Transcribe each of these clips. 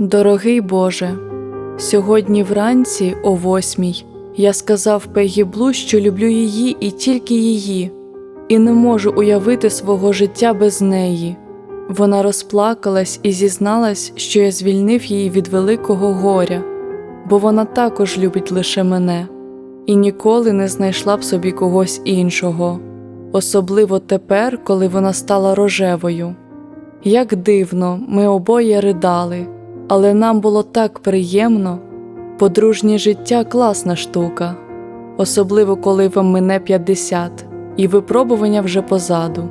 Дорогий Боже, сьогодні вранці, о восьмій, я сказав Пегі Блу, що люблю її і тільки її, і не можу уявити свого життя без неї. Вона розплакалась і зізналась, що я звільнив її від великого горя, бо вона також любить лише мене і ніколи не знайшла б собі когось іншого, особливо тепер, коли вона стала рожевою. Як дивно, ми обоє ридали, але нам було так приємно. Подружнє життя класна штука, особливо коли вам мине 50 і випробування вже позаду.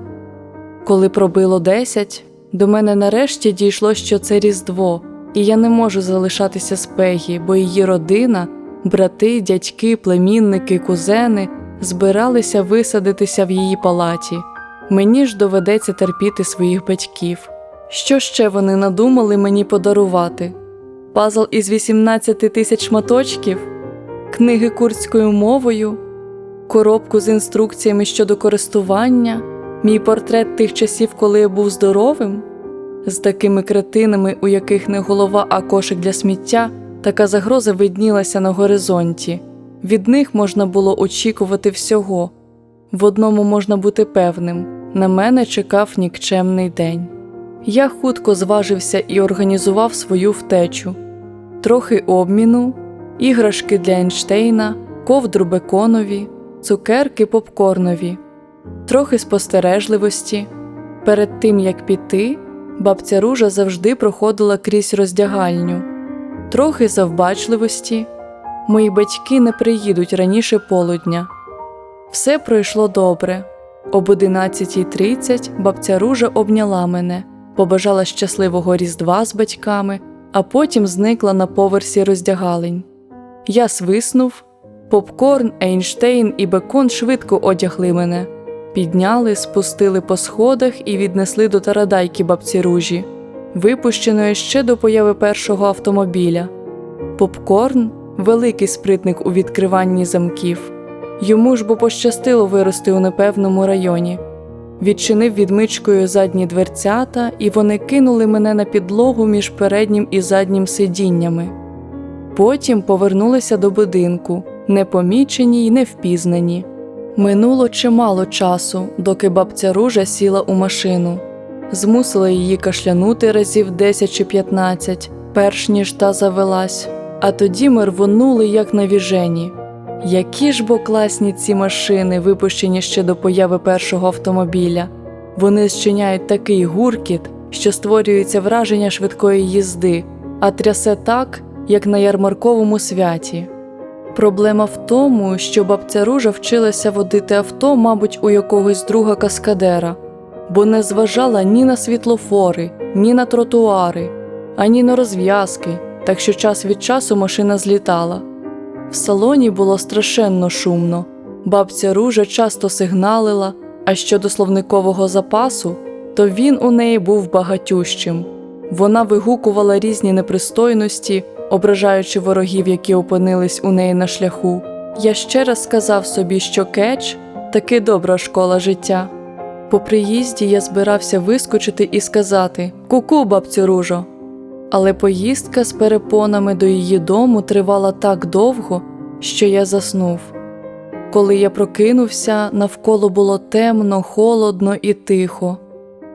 Коли пробило 10, до мене нарешті дійшло, що це Різдво, і я не можу залишатися з Пегі, бо її родина, брати, дядьки, племінники, кузени збиралися висадитися в її палаті. Мені ж доведеться терпіти своїх батьків. Що ще вони надумали мені подарувати? Пазл із 18 тисяч шматочків, книги курдською мовою, коробку з інструкціями щодо користування, мій портрет тих часів, коли я був здоровим, з такими кретинами, у яких не голова, а кошик для сміття, така загроза виднілася на горизонті. Від них можна було очікувати всього. В одному можна бути певним на мене чекав нікчемний день. Я хутко зважився і організував свою втечу, трохи обміну, іграшки для Ейнштейна, ковдру беконові, цукерки попкорнові, трохи спостережливості. Перед тим як піти, бабця ружа завжди проходила крізь роздягальню, трохи завбачливості. Мої батьки не приїдуть раніше полудня. Все пройшло добре. Об 11.30 бабця ружа обняла мене, побажала щасливого різдва з батьками, а потім зникла на поверсі роздягалень. Я свиснув, попкорн, Ейнштейн і бекон швидко одягли мене, підняли, спустили по сходах і віднесли до тарадайки бабці ружі, випущеної ще до появи першого автомобіля. Попкорн великий спритник у відкриванні замків. Йому ж бо пощастило вирости у непевному районі. Відчинив відмичкою задні дверцята, і вони кинули мене на підлогу між переднім і заднім сидіннями. Потім повернулися до будинку, непомічені й невпізнані. Минуло чимало часу, доки бабця ружа сіла у машину, змусила її кашлянути разів 10 чи 15, перш ніж та завелась, а тоді ми рвонули, як навіжені. Які ж бо класні ці машини, випущені ще до появи першого автомобіля. Вони зчиняють такий гуркіт, що створюється враження швидкої їзди, а трясе так, як на ярмарковому святі. Проблема в тому, що бабця ружа вчилася водити авто, мабуть, у якогось друга каскадера, бо не зважала ні на світлофори, ні на тротуари, ані на розв'язки, так що час від часу машина злітала. В салоні було страшенно шумно. Бабця ружа часто сигналила, а щодо словникового запасу, то він у неї був багатющим. Вона вигукувала різні непристойності, ображаючи ворогів, які опинились у неї на шляху. Я ще раз сказав собі, що кетч таки добра школа життя. По приїзді я збирався вискочити і сказати Ку-ку, бабцю ружо. Але поїздка з перепонами до її дому тривала так довго, що я заснув. Коли я прокинувся, навколо було темно, холодно і тихо.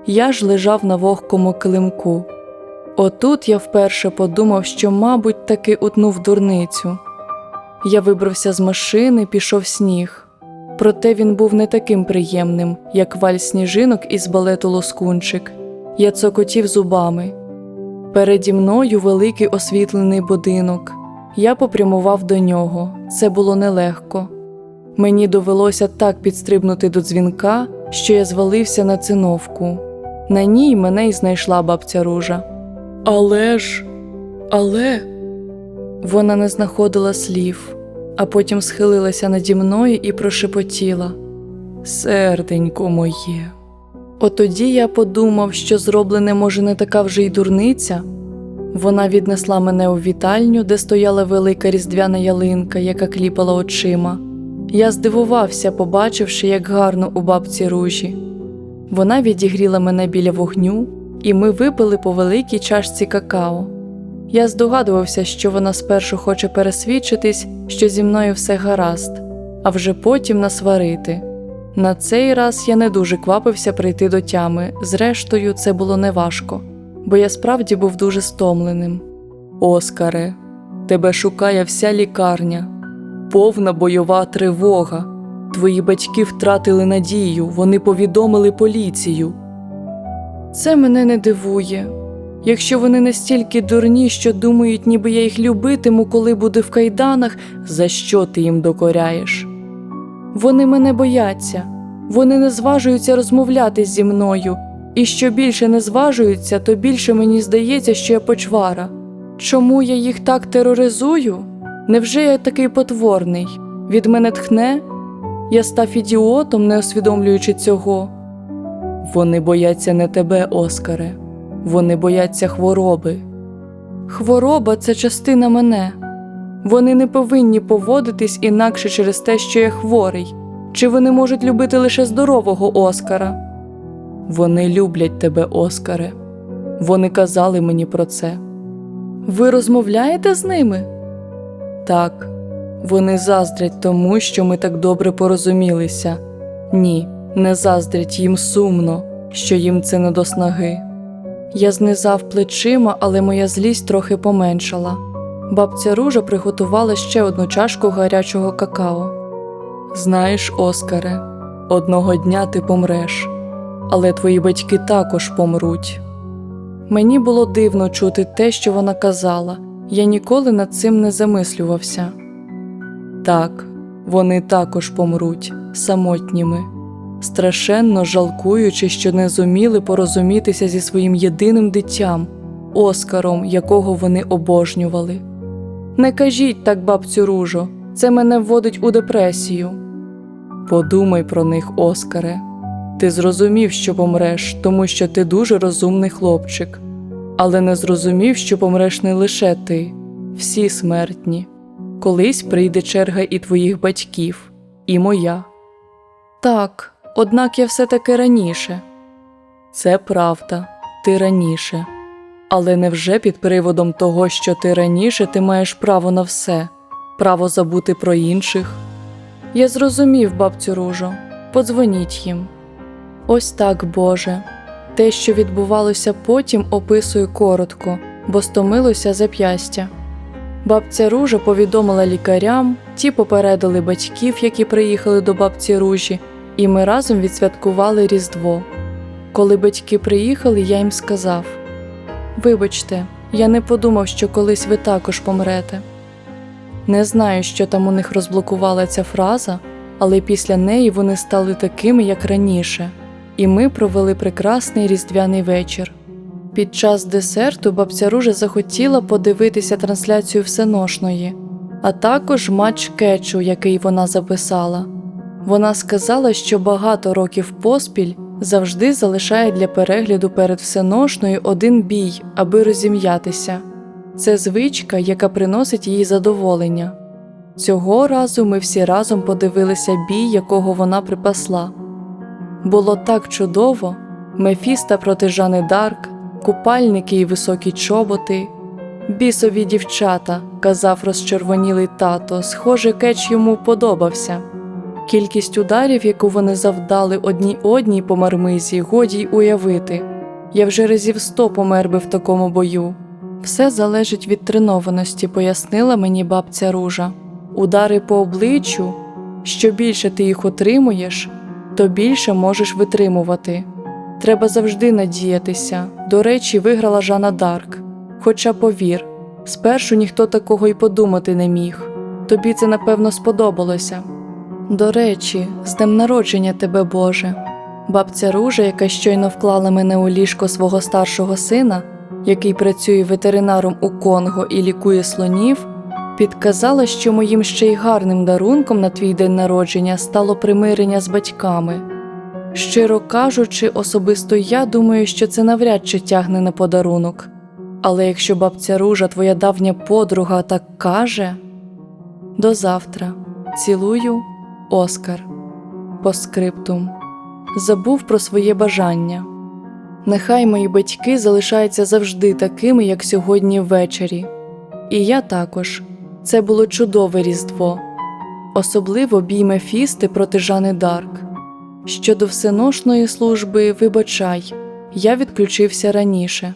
Я ж лежав на вогкому килимку. Отут я вперше подумав, що, мабуть, таки утнув дурницю. Я вибрався з машини, пішов сніг. Проте він був не таким приємним, як валь сніжинок із балету Лоскунчик. Я цокотів зубами. Переді мною великий освітлений будинок. Я попрямував до нього. Це було нелегко. Мені довелося так підстрибнути до дзвінка, що я звалився на циновку. На ній мене й знайшла бабця ружа. Але ж, але. Вона не знаходила слів, а потім схилилася наді мною і прошепотіла Серденько моє. Отоді я подумав, що зроблене може не така вже й дурниця. Вона віднесла мене у вітальню, де стояла велика різдвяна ялинка, яка кліпала очима. Я здивувався, побачивши, як гарно у бабці ружі. Вона відігріла мене біля вогню, і ми випили по великій чашці какао. Я здогадувався, що вона спершу хоче пересвідчитись, що зі мною все гаразд, а вже потім насварити. На цей раз я не дуже квапився прийти до тями, зрештою, це було неважко, бо я справді був дуже стомленим. Оскаре, тебе шукає вся лікарня, повна бойова тривога. Твої батьки втратили надію, вони повідомили поліцію. Це мене не дивує. Якщо вони настільки дурні, що думають, ніби я їх любитиму, коли буду в кайданах, за що ти їм докоряєш? Вони мене бояться, вони не зважуються розмовляти зі мною, і що більше не зважуються, то більше мені здається, що я почвара. Чому я їх так тероризую? Невже я такий потворний? Від мене тхне? Я став ідіотом, не усвідомлюючи цього. Вони бояться не тебе, Оскаре, вони бояться хвороби. Хвороба це частина мене. Вони не повинні поводитись інакше через те, що я хворий, чи вони можуть любити лише здорового Оскара? Вони люблять тебе, Оскаре. Вони казали мені про це. Ви розмовляєте з ними? Так, вони заздрять тому, що ми так добре порозумілися. Ні, не заздрять їм сумно, що їм це не до снаги. Я знизав плечима, але моя злість трохи поменшала. Бабця Ружа приготувала ще одну чашку гарячого какао. Знаєш, Оскаре, одного дня ти помреш, але твої батьки також помруть. Мені було дивно чути те, що вона казала, я ніколи над цим не замислювався. Так, вони також помруть самотніми, страшенно жалкуючи, що не зуміли порозумітися зі своїм єдиним дитям, Оскаром, якого вони обожнювали. Не кажіть так, бабцю Ружо, це мене вводить у депресію. Подумай про них, Оскаре. Ти зрозумів, що помреш, тому що ти дуже розумний хлопчик, але не зрозумів, що помреш не лише ти, всі смертні. Колись прийде черга і твоїх батьків, і моя. Так, однак я все таки раніше. Це правда, ти раніше. Але невже під приводом того, що ти раніше, ти маєш право на все, право забути про інших? Я зрозумів, бабцю Ружо, подзвоніть їм. Ось так, Боже. Те, що відбувалося потім, описую коротко, бо стомилося зап'ястя. Бабця Ружа повідомила лікарям, ті попередили батьків, які приїхали до бабці Ружі, і ми разом відсвяткували Різдво. Коли батьки приїхали, я їм сказав: Вибачте, я не подумав, що колись ви також помрете. Не знаю, що там у них розблокувала ця фраза, але після неї вони стали такими, як раніше, і ми провели прекрасний різдвяний вечір. Під час десерту бабця Ружа захотіла подивитися трансляцію всеношної, а також матч кетчу, який вона записала. Вона сказала, що багато років поспіль завжди залишає для перегляду перед всеношною один бій, аби розім'ятися. Це звичка, яка приносить їй задоволення. Цього разу ми всі разом подивилися бій, якого вона припасла. Було так чудово Мефіста проти Жани Дарк, купальники і високі чоботи. Бісові дівчата, казав розчервонілий тато, схоже, кетч йому подобався. Кількість ударів, яку вони завдали одній одній по мармизі, годі й уявити. Я вже разів сто помер би в такому бою. Все залежить від тренованості, пояснила мені бабця Ружа. Удари по обличчю, що більше ти їх отримуєш, то більше можеш витримувати. Треба завжди надіятися. До речі, виграла Жана Дарк. Хоча повір, спершу ніхто такого й подумати не міг. Тобі це напевно сподобалося. До речі, з днем народження тебе, Боже. Бабця Ружа, яка щойно вклала мене у ліжко свого старшого сина, який працює ветеринаром у Конго і лікує слонів, підказала, що моїм ще й гарним дарунком на твій день народження стало примирення з батьками. Щиро кажучи, особисто я думаю, що це навряд чи тягне на подарунок. Але якщо бабця Ружа, твоя давня подруга, так каже до завтра. Цілую, Оскар. По скриптум. Забув про своє бажання. Нехай мої батьки залишаються завжди такими, як сьогодні ввечері. І я також. Це було чудове Різдво, особливо бій Мефісти проти Жани Дарк. Щодо всеношної служби, вибачай, я відключився раніше.